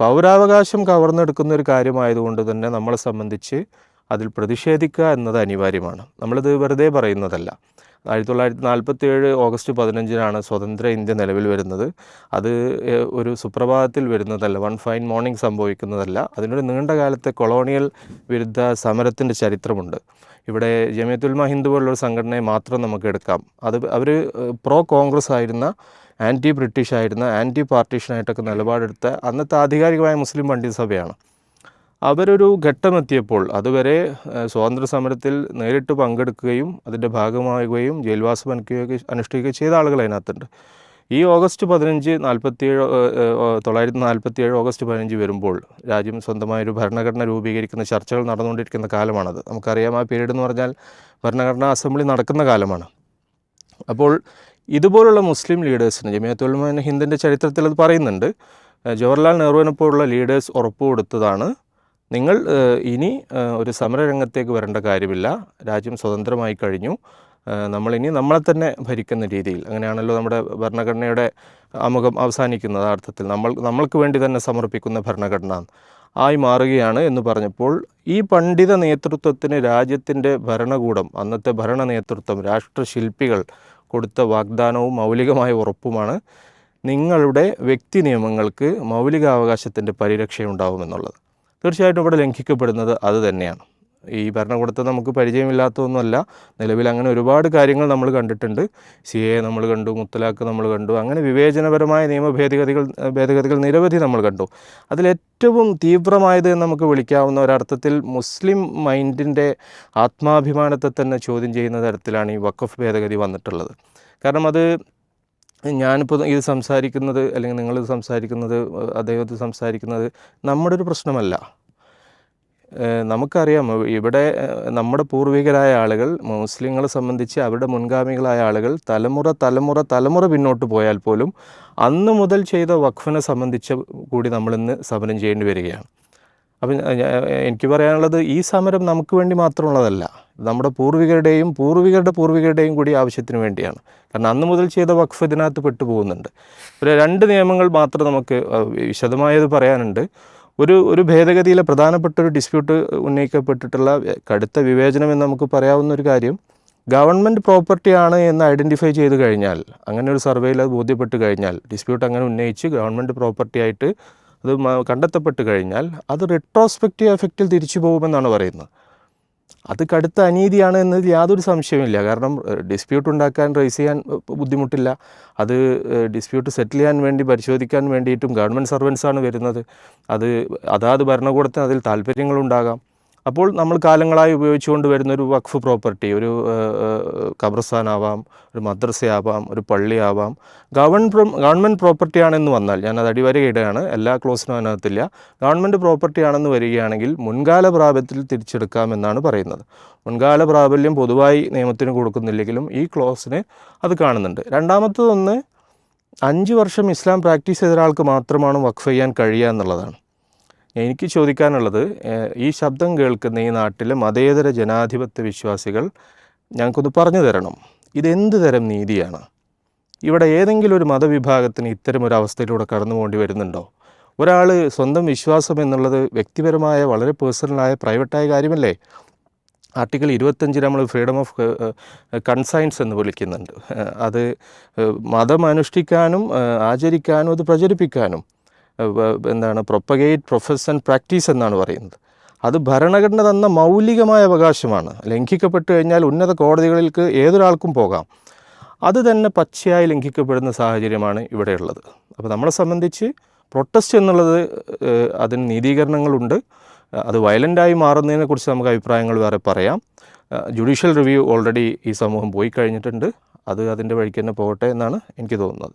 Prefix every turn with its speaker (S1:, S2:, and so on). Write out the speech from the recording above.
S1: പൗരാവകാശം കവർന്നെടുക്കുന്ന ഒരു കാര്യമായതുകൊണ്ട് തന്നെ നമ്മളെ സംബന്ധിച്ച് അതിൽ പ്രതിഷേധിക്കുക എന്നത് അനിവാര്യമാണ്. നമ്മളിത് വെറുതെ പറയുന്നതല്ല. ആയിരത്തി തൊള്ളായിരത്തി നാൽപ്പത്തി ഏഴ് ഓഗസ്റ്റ് പതിനഞ്ചിനാണ് സ്വതന്ത്ര ഇന്ത്യ നിലവിൽ വരുന്നത്. അത് ഒരു സുപ്രഭാതത്തിൽ വരുന്നതല്ല വൺ ഫൈൻ മോർണിംഗ് സംഭവിക്കുന്നതല്ല. അതിനൊരു നീണ്ട കാലത്തെ കൊളോണിയൽ വിരുദ്ധ സമരത്തിന്റെ ചരിത്രമുണ്ട്. ഇവിടെ ജമിയത്തുൽമ ഹിന്ദു പോലുള്ളൊരു സംഘടനയെ മാത്രം നമുക്ക് എടുക്കാം. അത് അവർ പ്രോ കോൺഗ്രസ് ആയിരുന്ന ആന്റി ബ്രിട്ടീഷ് ആയിരുന്ന ആന്റി പാർട്ടീഷനായിട്ടൊക്കെ നിലപാടെടുത്ത അന്നത്തെ ആധികാരികമായ മുസ്ലിം പണ്ഡിത സഭയാണ് അവരൊരു ഘട്ടമെത്തിയപ്പോൾ അതുവരെ സ്വാതന്ത്ര്യ സമരത്തിൽ നേരിട്ട് പങ്കെടുക്കുകയും അതിന്റെ ഭാഗമാകുകയും ജയിൽവാസം അനുഷ്ഠിക്കുകയും അനുഷ്ഠിക്കുകയും ചെയ്ത ആളുകൾ അതിനകത്തുണ്ട്. ഈ ഓഗസ്റ്റ് പതിനഞ്ച് നാൽപ്പത്തിയേഴ് തൊള്ളായിരത്തി നാൽപ്പത്തി ഏഴ് ഓഗസ്റ്റ് പതിനഞ്ച് വരുമ്പോൾ രാജ്യം സ്വന്തമായൊരു ഭരണഘടന രൂപീകരിക്കുന്ന ചർച്ചകൾ നടന്നുകൊണ്ടിരിക്കുന്ന കാലമാണത്. നമുക്കറിയാം ആ പീരീഡ് എന്ന് പറഞ്ഞാൽ ഭരണഘടനാ അസംബ്ലി നടക്കുന്ന കാലമാണ്. അപ്പോൾ ഇതുപോലുള്ള മുസ്ലിം ലീഡേഴ്സിന് ജമിയത്തുൽമ ഹിന്ദിന്റെ ചരിത്രത്തിൽ അത് പറയുന്നുണ്ട് ജവഹർലാൽ നെഹ്റുവിനെ പോലുള്ള ലീഡേഴ്സ് ഉറപ്പ് കൊടുത്തതാണ്. നിങ്ങൾ ഇനി ഒരു സമരരംഗത്തേക്ക് വരേണ്ട കാര്യമില്ല. രാജ്യം സ്വതന്ത്രമായി കഴിഞ്ഞു. നമ്മളിനി നമ്മളെ തന്നെ ഭരിക്കുന്ന രീതിയിൽ. അങ്ങനെയാണല്ലോ നമ്മുടെ ഭരണഘടനയുടെ ആമുഖം അവസാനിക്കുന്നത് അർത്ഥത്തിൽ നമ്മൾ നമ്മൾക്ക് വേണ്ടി തന്നെ സമർപ്പിക്കുന്ന ഭരണഘടന ആയി മാറുകയാണ് എന്ന് പറഞ്ഞപ്പോൾ ഈ പണ്ഡിത നേതൃത്വത്തിന് രാജ്യത്തിന്റെ ഭരണകൂടം അന്നത്തെ ഭരണ നേതൃത്വം രാഷ്ട്രശില്പികൾ കൊടുത്ത വാഗ്ദാനവും മൗലികമായ ഉറപ്പുമാണ് നിങ്ങളുടെ വ്യക്തി നിയമങ്ങൾക്ക് മൗലികാവകാശത്തിന്റെ പരിരക്ഷയുണ്ടാവുമെന്നുള്ളത്. തീർച്ചയായിട്ടും ഇവിടെ ലംഘിക്കപ്പെടുന്നത് അത് തന്നെയാണ്. ഈ ഭരണകൂടത്തെ നമുക്ക് പരിചയമില്ലാത്തതൊന്നുമല്ല. നിലവിൽ അങ്ങനെ ഒരുപാട് കാര്യങ്ങൾ നമ്മൾ കണ്ടിട്ടുണ്ട്. സി എ നമ്മൾ കണ്ടു മുത്തലാഖ് നമ്മൾ കണ്ടു അങ്ങനെ വിവേചനപരമായ നിയമ ഭേദഗതികൾ ഭേദഗതികൾ നിരവധി നമ്മൾ കണ്ടു. അതിലേറ്റവും തീവ്രമായത് നമുക്ക് വിളിക്കാവുന്ന ഒരർത്ഥത്തിൽ മുസ്ലിം മൈൻഡിന്റെ ആത്മാഭിമാനത്തെ തന്നെ ചോദ്യം ചെയ്യുന്ന തരത്തിലാണ് ഈ വഖഫ് ഭേദഗതി വന്നിട്ടുള്ളത്. കാരണം അത് ഞാനിപ്പോൾ ഇത് സംസാരിക്കുന്നത് അല്ലെങ്കിൽ നിങ്ങളിത് സംസാരിക്കുന്നത് അദ്ദേഹം ഇത് സംസാരിക്കുന്നത് നമ്മുടെ ഒരു പ്രശ്നമല്ല. നമുക്കറിയാം ഇവിടെ നമ്മുടെ പൂർവികരായ ആളുകൾ മുസ്ലിങ്ങളെ സംബന്ധിച്ച് അവരുടെ മുൻഗാമികളായ ആളുകൾ തലമുറ തലമുറ തലമുറ പിന്നോട്ട് പോയാൽ പോലും അന്ന് മുതൽ ചെയ്ത വഖഫിനെ സംബന്ധിച്ച് കൂടി നമ്മളിന്ന് സമരം ചെയ്യേണ്ടി വരികയാണ്. അപ്പം എനിക്ക് പറയാനുള്ളത് ഈ സമരം നമുക്ക് വേണ്ടി മാത്രമുള്ളതല്ല നമ്മുടെ പൂർവികരുടെയും പൂർവികരുടെ പൂർവികരുടെയും കൂടി ആവശ്യത്തിന് വേണ്ടിയാണ്. കാരണം അന്ന് മുതൽ ചെയ്ത വഖഫ് ഇതിനകത്ത് പെട്ടുപോകുന്നുണ്ട്. ഒരു രണ്ട് നിയമങ്ങൾ മാത്രം നമുക്ക് വിശദമായത് പറയാനുണ്ട്. ഒരു ഒരു ഭേദഗതിയിലെ പ്രധാനപ്പെട്ട ഒരു ഡിസ്പ്യൂട്ട് ഉന്നയിക്കപ്പെട്ടിട്ടുള്ള കടുത്ത വിവേചനം എന്ന് നമുക്ക് പറയാവുന്ന ഒരു കാര്യം ഗവൺമെന്റ് പ്രോപ്പർട്ടിയാണ് എന്ന് ഐഡന്റിഫൈ ചെയ്ത് കഴിഞ്ഞാൽ അങ്ങനെ ഒരു സർവേയിൽ അത് ബോധ്യപ്പെട്ട് കഴിഞ്ഞാൽ ഡിസ്പ്യൂട്ട് അങ്ങനെ ഉന്നയിച്ച് ഗവൺമെന്റ് പ്രോപ്പർട്ടി ആയിട്ട് അത് കണ്ടെത്തപ്പെട്ട് കഴിഞ്ഞാൽ അത് റിട്രോസ്പെക്റ്റീവ് എഫക്റ്റിൽ തിരിച്ചു പോകുമെന്നാണ് പറയുന്നത്. അത് കടുത്ത അനീതിയാണ് എന്നതിൽ യാതൊരു സംശയവുമില്ല. കാരണം ഡിസ്പ്യൂട്ട് ഉണ്ടാക്കാൻ റേസ് ചെയ്യാൻ ബുദ്ധിമുട്ടില്ല. അത് ഡിസ്പ്യൂട്ട് സെറ്റിൽ ചെയ്യാൻ വേണ്ടി പരിശോധിക്കാൻ വേണ്ടിയിട്ടും ഗവൺമെന്റ് സർവൻസാണ് വരുന്നത്. അത് അതാത് ഭരണകൂടത്തിന് അതിൽ താല്പര്യങ്ങളുണ്ടാകാം. അപ്പോൾ നമ്മൾ കാലങ്ങളായി ഉപയോഗിച്ചുകൊണ്ട് വരുന്ന ഒരു വഖഫ് പ്രോപ്പർട്ടി ഒരു ഖബർസ്ഥാനാവാം ഒരു മദ്രസയാവാം ഒരു പള്ളിയാവാം. ഗവൺ ഗവൺമെന്റ് പ്രോപ്പർട്ടിയാണെന്ന് വന്നാൽ ഞാൻ അത് അടിവരയിടുകയാണ് എല്ലാ ക്ലോസിനും അതിനകത്തില്ല. ഗവൺമെന്റ് പ്രോപ്പർട്ടിയാണെന്ന് വരികയാണെങ്കിൽ മുൻകാല പ്രാബല്യത്തിൽ തിരിച്ചെടുക്കാമെന്നാണ് പറയുന്നത്. മുൻകാല പ്രാബല്യം പൊതുവായി നിയമത്തിന് കൊടുക്കുന്നില്ലെങ്കിലും ഈ ക്ലോസിന് അത് കാണുന്നുണ്ട്. രണ്ടാമത്തതൊന്ന് അഞ്ച് വർഷം ഇസ്ലാം പ്രാക്ടീസ് ചെയ്ത ഒരാൾക്ക് മാത്രമാണ് വഖഫ് ചെയ്യാൻ കഴിയുക എന്നുള്ളതാണ്. എനിക്ക് ചോദിക്കാനുള്ളത് ഈ ശബ്ദം കേൾക്കുന്ന ഈ നാട്ടിലെ മതേതര ജനാധിപത്യ വിശ്വാസികൾ ഞങ്ങൾക്കൊന്ന് പറഞ്ഞു തരണം. ഇതെന്ത് തരം നീതിയാണ്? ഇവിടെ ഏതെങ്കിലും ഒരു മതവിഭാഗത്തിന് ഇത്തരം ഒരു അവസ്ഥയിലൂടെ കടന്നു പോകേണ്ടി വരുന്നുണ്ടോ? ഒരാൾ സ്വന്തം വിശ്വാസം എന്നുള്ളത് വ്യക്തിപരമായ വളരെ പേഴ്സണലായ പ്രൈവറ്റായ കാര്യമല്ലേ? ആർട്ടിക്കിൾ ഇരുപത്തഞ്ച് നമ്മൾ ഫ്രീഡം ഓഫ് കൺസൈൻസ് എന്ന് വിളിക്കുന്നുണ്ട്. അത് മതം അനുഷ്ഠിക്കാനും ആചരിക്കാനും അത് പ്രചരിപ്പിക്കാനും എന്താണ് പ്രൊപ്പഗേറ്റ് പ്രൊഫസ് ആൻഡ് പ്രാക്ടീസ് എന്നാണ് പറയുന്നത്. അത് ഭരണഘടന തന്ന മൗലികമായ അവകാശമാണ്. ലംഘിക്കപ്പെട്ടു കഴിഞ്ഞാൽ ഉന്നത കോടതികളിലേക്ക് ഏതൊരാൾക്കും പോകാം. അത് തന്നെ പച്ചയായി ലംഘിക്കപ്പെടുന്ന സാഹചര്യമാണ് ഇവിടെയുള്ളത്. അപ്പോൾ നമ്മളെ സംബന്ധിച്ച് പ്രൊട്ടസ്റ്റ് എന്നുള്ളത് അതിന് നീതീകരണങ്ങളുണ്ട്. അത് വയലന്റായി മാറുന്നതിനെക്കുറിച്ച് നമുക്ക് അഭിപ്രായങ്ങൾ വേറെ പറയാം. ജുഡീഷ്യൽ റിവ്യൂ ഓൾറെഡി ഈ സമൂഹം പോയി കഴിഞ്ഞിട്ടുണ്ട്. അത് അതിന്റെ വഴിക്ക് തന്നെ പോകട്ടെ എന്നാണ് എനിക്ക് തോന്നുന്നത്.